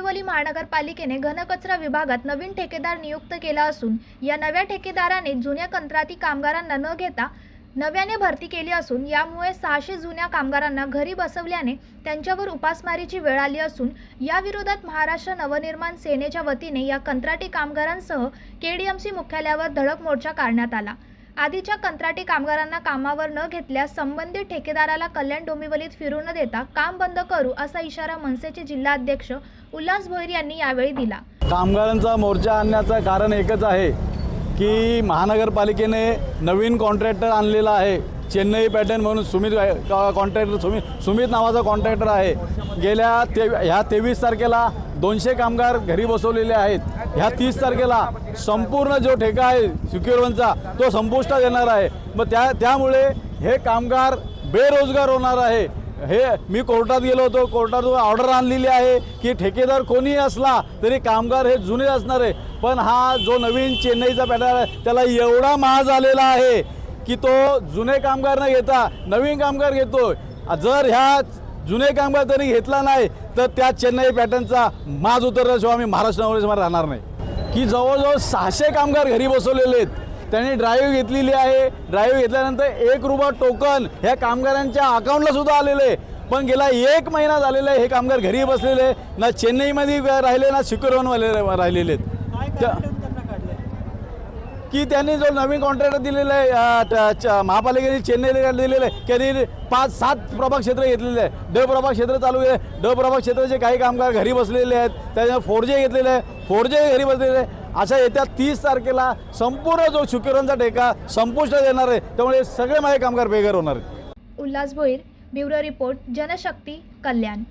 महानगरपालिकेने घनकचरा विभागात नवीन ठेकेदार नियुक्त केला असून या नव्या ठेकेदाराने जुन्या कंत्राटी कामगारांना न घेता नव्याने भरती केली असून यामुळे सहाशे जुन्या कामगारांना घरी बसवल्याने त्यांच्यावर उपासमारीची वेळ आली असून या विरोधात महाराष्ट्र नवनिर्माण सेनेच्या वतीने या कंत्राटी कामगारांसह केडीएमसी मुख्यालयावर धडक मोर्चा काढण्यात आला. आधीच्या कंत्राटी कामगारांना कामावर न घेतल्यास संबंधित ठेकेदाराला कल्याण डोंबिवलीत फिरू न देता काम बंद करू असा इशारा मनसेचे जिल्हाध्यक्ष उल्हास भोईर यांनी यावेळी दिला. कामगारांचा मोर्चा आणण्याचं कारण एकच आहे की महानगरपालिकेने नवीन कॉन्ट्रॅक्टर आणलेला आहे. चेन्नई पॅटर्न म्हणून सुमित कॉन्ट्रॅक्टर सुमित सुमित नावाचा कॉन्ट्रॅक्टर आहे. गेल्या ते ह्या तेवीस तारखेला दोनशे कामगार घरी बसवलेले आहेत. ह्या तीस तारखेला संपूर्ण जो ठेका आहे सिक्युअरवनचा तो संपुष्टात येणार आहे. मग त्या त्यामुळे हे कामगार बेरोजगार होणार आहे. हे मी कोर्टात गेलो होतो. कोर्टात ऑर्डर आणलेली आहे की ठेकेदार कोणीही असला तरी कामगार हे जुने असणार आहे. पण हा जो नवीन चेन्नईचा पॅटर्न आहे त्याला एवढा महाग आलेला आहे की तो जुने कामगार न घेता नवीन कामगार घेतो. जर ह्या जुने कामगार त्यांनी घेतला नाही तर त्या चेन्नई पॅटर्नचा माज उतरल्याशिवाय आम्ही महाराष्ट्रामध्ये राहणार नाही. की जवळजवळ सहाशे कामगार घरी बसवलेले आहेत. त्यांनी ड्राईव्ह घेतलेली आहे. ड्राईव्ह घेतल्यानंतर एक रुपया टोकन ह्या कामगारांच्या अकाउंटला सुद्धा आलेले आहे. पण गेला एक महिना झालेला आहे हे कामगार घरी बसलेले. ना चेन्नईमध्ये राहिले ना सिक्युरवनवाले राहिलेले आहेत. की त्यांनी जो नवीन कॉन्ट्रॅक्टर दिलेला आहे महापालिकेने चेन्नईला दिलेलं आहे. त्यांनी पाच सात प्रभाग क्षेत्र घेतलेले आहे ड प्रभाग क्षेत्र चालू आहे. ड प्रभाग क्षेत्राचे काही कामगार घरी बसलेले आहेत. त्याच्यामुळे फोर जे घेतलेले आहे. फोर जे घरी बसलेले आहे अशा येत्या तीस तारखेला संपूर्ण जो शुक्रवारचा ठेका संपुष्टात येणार आहे त्यामुळे सगळे माझे कामगार बेघर होणार आहेत. Ulhas Bhoir bureau report Janshakti Kalyan.